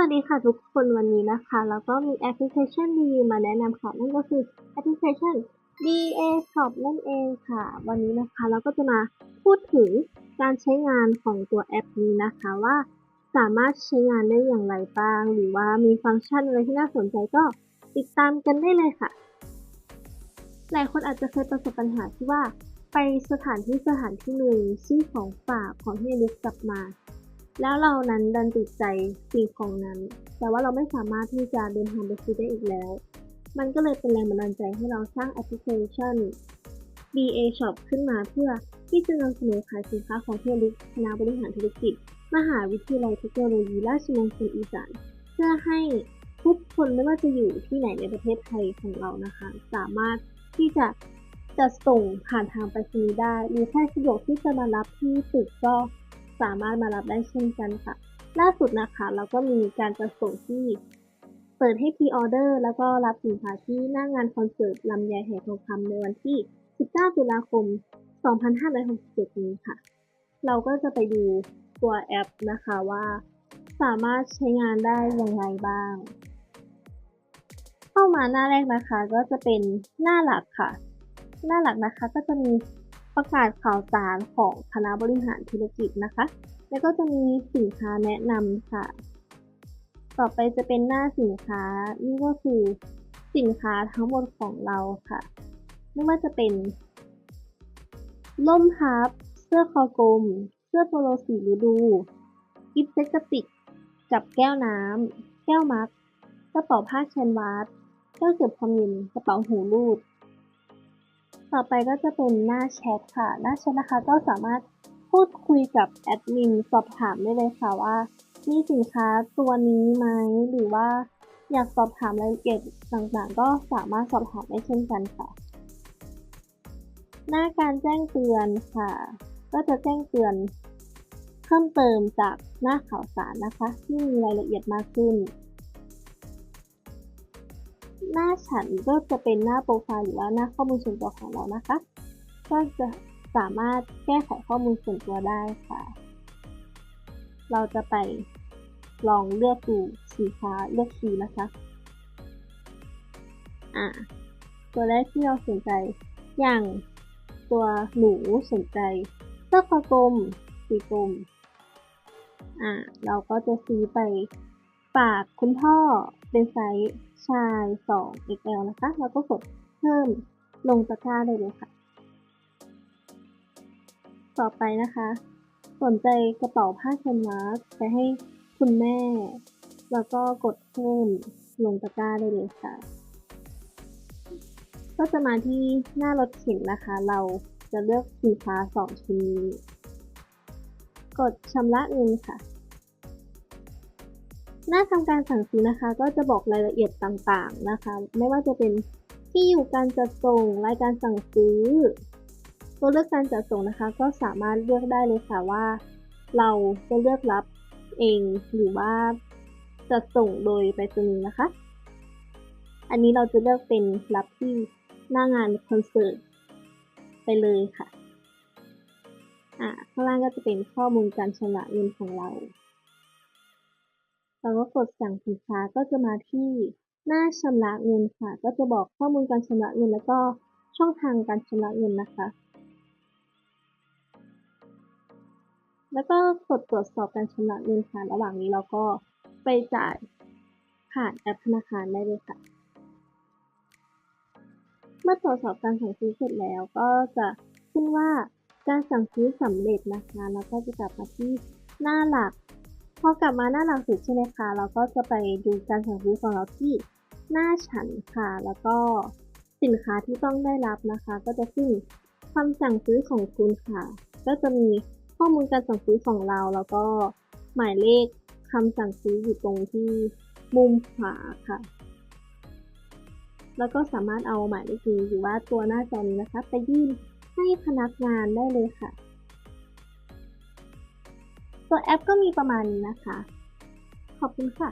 สวัสดีค่ะทุกคนวันนี้นะคะ แล้วก็มีแอปพลิเคชันดีมาแนะนำค่ะ นั่นก็คือแอปพลิเคชัน DA Shop นั่นเองค่ะ วันนี้นะคะเราก็จะมาพูดถึงการใช้งานของตัวแอปนี้นะคะว่าสามารถใช้งานได้อย่างไรบ้าง หรือว่ามีฟังก์ชันอะไรที่น่าสนใจก็ติดตามกันได้เลยค่ะ หลายคนอาจจะเคยประสบปัญหาที่ว่า ไปสถานที่สถานที่หนึ่งซื้อของฝากของที่ระลึกกลับมา แล้วเรานั้นดันติดใจสิ่งของนั้น แต่ว่าเราไม่สามารถที่จะเดินทางไปซื้อได้อีกแล้ว มันก็เลยเป็นแรงบันดาลใจให้เราสร้างแอปพลิเคชัน BA Shop ขึ้นมาเพื่อที่จะนำเสนอขายสินค้าของที่ระลึกคณะบริหารธุรกิจ มหาวิทยาลัยเทคโนโลยีราชมงคลอีสานเพื่อให้ทุกคนไม่ว่าจะอยู่ที่ไหนในประเทศไทยของเรานะคะ สามารถที่จะจะส่งผ่านทางไปรษณีย์ได้ หรือแค่สะดวกที่จะมารับที่ตึกก็ สามารถมารับได้เช่นกันค่ะ ล่าสุดนะคะ เราก็มีการจัดส่งที่เปิดให้พรีออเดอร์แล้วก็รับสินค้าที่หน้างงานคอนเสิร์ตลำไยแห่ทองคำในวันที่ 19 ตุลาคม 2567 นี้ค่ะ เราก็จะไปดูตัวแอปนะคะว่า สามารถใช้งานได้อย่างไรบ้าง เข้ามาหน้าแรกนะคะก็จะเป็นหน้าหลักค่ะ หน้าหลักนะคะก็จะมี ประกาศข่าวสารของคณะบริหารธุรกิจนะคะ แล้วก็จะมีสินค้าแนะนำค่ะ ต่อไปจะเป็นหน้าสินค้า นี่ก็คือสินค้าทั้งหมดของเราค่ะ ไม่ว่าจะเป็นล่มพับ เสื้อคอกลม เสื้อโปโลสีฤดู กิฟต์เซ็ตกระติกกับแก้วน้ำ แก้วมักกระเป๋าผ้าแคนวาส แก้วเก็บความเย็นกระเป๋าหูรูด ต่อไปก็จะเป็นหน้าแชทค่ะ หน้าแชทนะคะก็สามารถพูดคุยกับแอดมินสอบถามได้เลยค่ะว่า มีสินค้าตัวนี้ไหมหรือว่าอยากสอบถามรายละเอียดต่างๆ ก็สามารถสอบถามได้เช่นกันค่ะ หน้าการแจ้งเตือนค่ะ ก็จะแจ้งเตือน เพิ่มเติมจากหน้าข่าวสารนะคะ ที่มีรายละเอียดมากขึ้น น้าฉันก็จะเป็นหน้าโปรไฟล์หรือว่าหน้าข้อมูลส่วนตัวของเรานะคะ ก็จะสามารถแก้ไขข้อมูลส่วนตัวได้ค่ะ เราจะไปลองเลือกดูสินค้าเลือกคีย์นะคะ อ่า ตัวแรกที่เราสนใจ อย่างตัวหนูสนใจเสื้อคอกลมสีกลม อ่า เราก็จะซื้อไป ฝากคุณพ่อเป็นไซส์ชาย 2 XL นะคะ แล้วก็กดเพิ่มลงตะกร้าได้เลยค่ะ ต่อไปนะคะ สนใจกระเป๋าผ้าแคนวาสไปให้คุณแม่ แล้วก็กดเพิ่มลงตะกร้าได้เลยค่ะ ก็จะมาที่หน้ารถเข็นนะคะ เราจะเลือกสินค้า 2 ชิ้นนี้ กดชำระเงินค่ะ หน้าทำการสั่งซื้อนะคะ ก็จะบอกรายละเอียดต่างๆนะคะ ไม่ว่าจะเป็นที่อยู่การจัดส่งรายการสั่งซื้อ ตัวเลือกการจัดส่งนะคะ ก็สามารถเลือกได้เลยค่ะว่า เราจะเลือกรับเองหรือว่าจัดส่งโดยไปรษณีย์นะคะ อันนี้เราจะเลือกเป็นรับที่หน้างานคอนเสิร์ตไปเลยค่ะ อ่าข้างล่างก็จะเป็นข้อมูลการชำระเงินของเรา เราก็กดสั่งสินค้าก็จะมาที่หน้าชำระเงินค่ะ ก็จะบอกข้อมูลการชำระเงิน แล้วก็ช่องทางการชำระเงินนะคะ แล้วก็กดตรวจสอบการชำระเงินค่ะ ระหว่างนี้เราก็ไปจ่ายผ่านแอปธนาคารได้เลยค่ะ เมื่อตรวจสอบการสั่งซื้อเสร็จแล้วก็จะขึ้นว่าการสั่งซื้อสำเร็จนะคะ แล้วก็จะกลับมาที่หน้าหลัก พอกลับมาหน้าหลักสุดใช่ไหมคะ เราก็จะไปดูการสั่งซื้อของเราที่หน้าฉันค่ะ แล้วก็สินค้าที่ต้องได้รับนะคะ ก็จะขึ้นคำสั่งซื้อของคุณค่ะ ก็จะมีข้อมูลการสั่งซื้อของเรา แล้วก็หมายเลขคำสั่งซื้ออยู่ตรงที่มุมขวาค่ะ แล้วก็สามารถเอาหมายเลขนี้หรือว่าตัวหน้าจอนี้นะคะ ไปยื่นให้พนักงานได้เลยค่ะ ตัวแอปก็มีประมาณนี้นะคะ ขอบคุณค่ะ